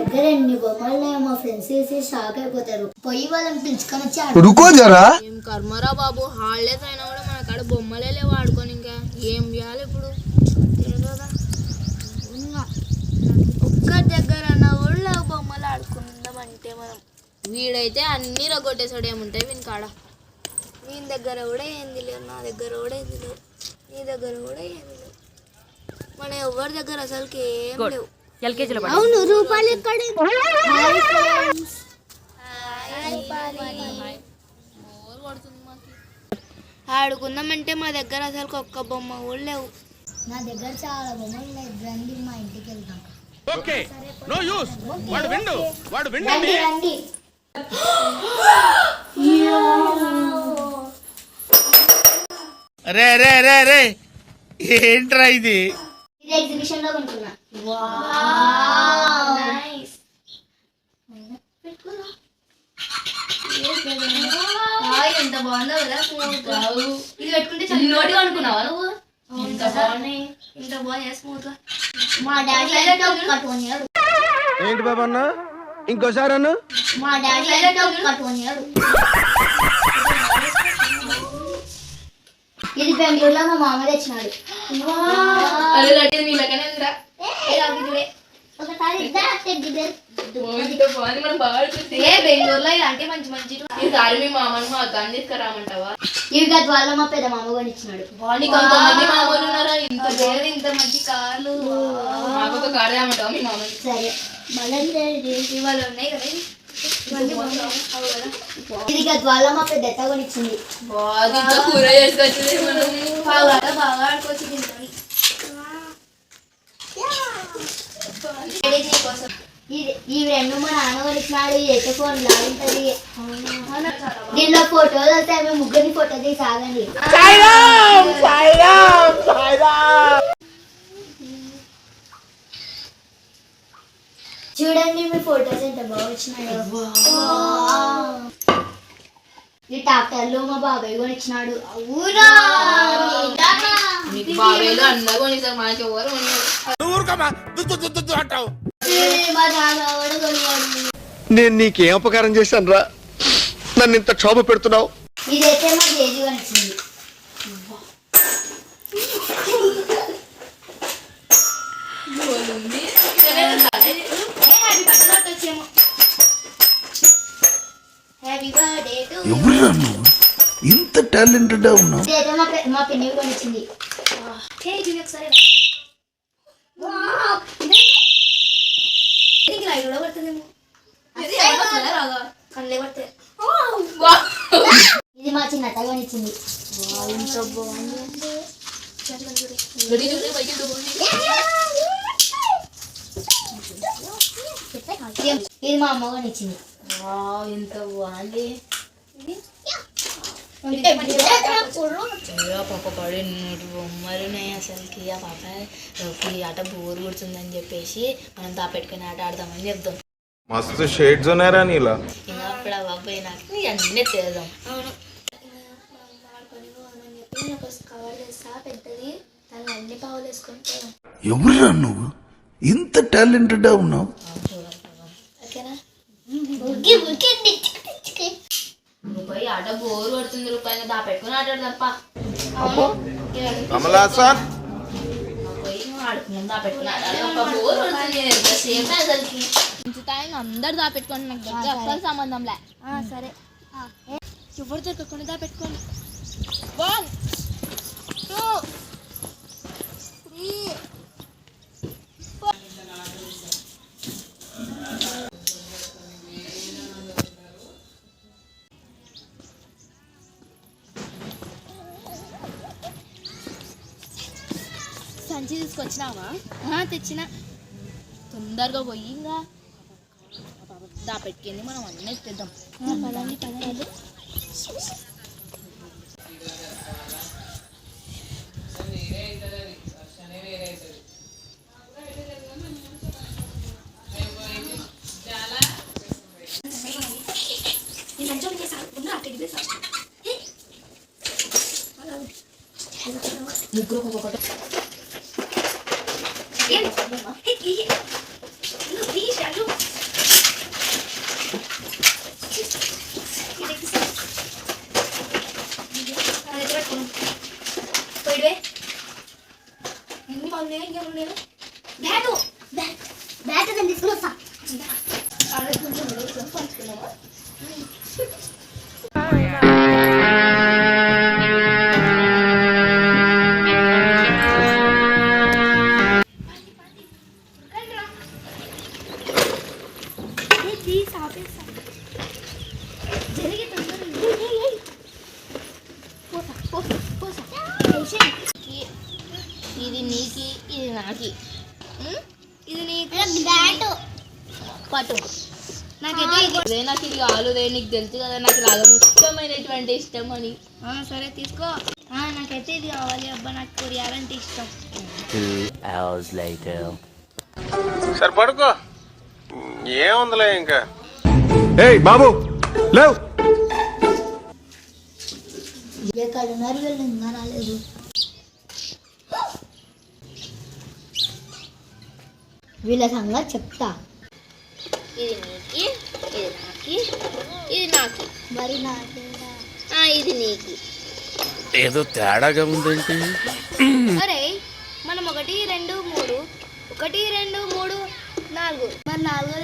దగ్గర friends shock అయిపోతారు. పోయి వాళ్ళని పిలుచుకొని రుకో జరా. ఏం కర్మరా బాబు? హాలిడేస్ అయినా కూడా మన కాడ బొమ్మలే లేవు ఆడుకొని ఇంకా. ఏం చేయాలి ఇప్పుడు? ఒక్క దగ్గర ఊళ్ళో బొమ్మలు ఆడుకుందాం మనం. వీడైతే అన్ని రగొట్టేసాడు ఏముంటాయి వీని కాడ? వీని దగ్గర కూడా ఏంది లేవు నా దగ్గర కూడా ఏంది లేవు నీ దగ్గర కూడా ఏంది లేదు మన ఎవరి దగ్గర అసలుకి ఏం లేవు. ఎల్కేజీలో అవును రూపాయలు ఎక్కడ? ఆడుకుందామంటే మా దగ్గర అసలు ఒక్క బొమ్మ కూడా లేవు. నా దగ్గర చాలా బొమ్మలు ఉన్నాయి. రండి మా ఇంటికి వెళ్దాం. ఓకే. No use. వాడు విండు. వాడు విండు రండి రండి. రే రే రే రే. ఏంట్రా ఇది? ఇది ఎగ్జిబిషన్లో కొనుక్కున్నా. ఎంత బాగుందో కదా. స్మూత్ ఇది పెట్టుకుంటే నోటి అనుకున్నావా నువ్వు? ఇంత బాగున్నాయి. ఇంత బాగున్నాయి. స్మూత్గా. మా డాడీ ఏంటి బాబా అన్న? ఇంకోసారి అన్న? మా డాడీ ఇది బెంగళూరులో మా మామ తెచ్చినాడు. అది లడ్డు నీళ్ళకనే ఉందిరా బెంగళూరులో ఇలాంటి మంచి మంచి ఈసారి మీ మామని మా అద్దాన్ని తీసుకురామంటావా ఇవి గద్వాల్లో మా పెద్ద మామ నీకు అంతమంది మామూలు ఉన్నారా ఇంత లేదు ఇంత మంచి కార్లు మాకు ఒక కార్ తేమంటావా మీ మామని సరే మళ్ళీ ఇవాళ ఉన్నాయి కదా ఇవి. ఇవన్నీ బాగున్నాయి. అవు కదా. ఇది గద్వాల్లో మా పెద్ద కొనిచ్చింది కూర చేసుకొచ్చింది మనం బాగా బాగా ఆడుకోవచ్చు ఈ రెండు మా నాన్న కొనిచ్చినాడు ఎట్ట ఫోన్ లాగుంటది దీనిలో ఫోటోలు వస్తాయి మేము ముగ్గురిని ఫోటో తీసి ఆగండి. చూడండి మీ ఫోటోస్ ఎంత బాగా వచ్చినాయో. ఈ ట్రాక్టర్లు మా బాబాయ్ కొనిచ్చినాడు. అవునా? మీకు బాబాయ్లు అందరూ కొనిస్తారు మనకి ఎవరు కొనివ్వరు. నువ్వు ఊరుకోమా దుద్దు దుద్దు దుద్దు అంటావు. మా నాన్న కూడా కొనివాడు నేను నీకేం అపకారం చేశాను రా నన్ను ఇంత క్షోభ పెడుతున్నావు. ఇదైతే మా జేజీ కొనిచ్చింది. టు ఎవరురా నువ్వు? ఇంత టాలెంటెడ్ ఉన్నావు. మా పె- మా పిన్ని కొనిచ్చింది హే, ఇది మా చిన్న కొనిచ్చింది ఎంత బాగుంది. ఇది- ఇది మా అమ్మ కొనిచ్చింది ఎంత బాగుంది. పాప పడి నూటి బొమ్మలు ఉన్నాయి అసలుకి. ఆ పాప ఈ ఆట బోర్ కొడుతుందని చెప్పేసి మనం దాపెట్టుకుని ఆట ఆడదామని చెప్దాం. మస్తు షేడ్స్ ఉన్నారా నీలా. ఇంకా అప్పుడు ఆ బాబాయ్ నాకు అన్నీ కవర్ చేస్తా పెద్దది అన్ని పావులు ఎవరురా నువ్వు? ఇంత టాలెంటెడ్ ఉన్నావు. రూపాయి ఆట బోర్ కొడుతుంది రూపాయి తప్ప. ఎంతసేపు అసలుకి. టైం అందరు దాపెట్టుకోండి నాకు దగ్గర సంబంధం లే. సరే. ఎవరు దొరకకుండా దాపెట్టుకోండి వన్ టూ సంచి తీసుకొచ్చినావా? తెచ్చిన. తొందరగా పోయి ఇంకా దాపెట్టుకెళ్ళి మనం అన్నీ ఎత్తేద్దాం. పదండి పదండి. ముగ్గురు ఒక్కొక్కటి. Bien. Böyle. Benim anneye yanılıyor. Nerede o? ఇది నీకి ఇది నాకి? ఇది నీకు. పట్టు. నాకైతే నాకు ఇది కాలుదే నీకు తెలుసు కదా నాకు రాగం ఇష్టమైనటువంటి ఇష్టం అని. సరే తీసుకో. నాకైతే ఇది కావాలి అబ్బా నాకు కొరియాలంటే అంటే ఇష్టం. Two hours later. సరే పడుకో. ఏముందిలే ఇంకా? ఏయ్ బాబు లేవ్. ఎక్కడ ఉన్నారు వీళ్ళు ఇంకా రాలేదు. వీళ్ళ సంగతి చెప్తా. ఇది నీకి ఇది నాకి ఇది నాకి. మరి నాకేరా ఆ, ఇది నీకి. ఏదో తేడాగా ఉందేంటి. అరే మనం ఒకటి రెండు మూడు. ఒకటి రెండు మూడు. नालगोल मैं नालगोल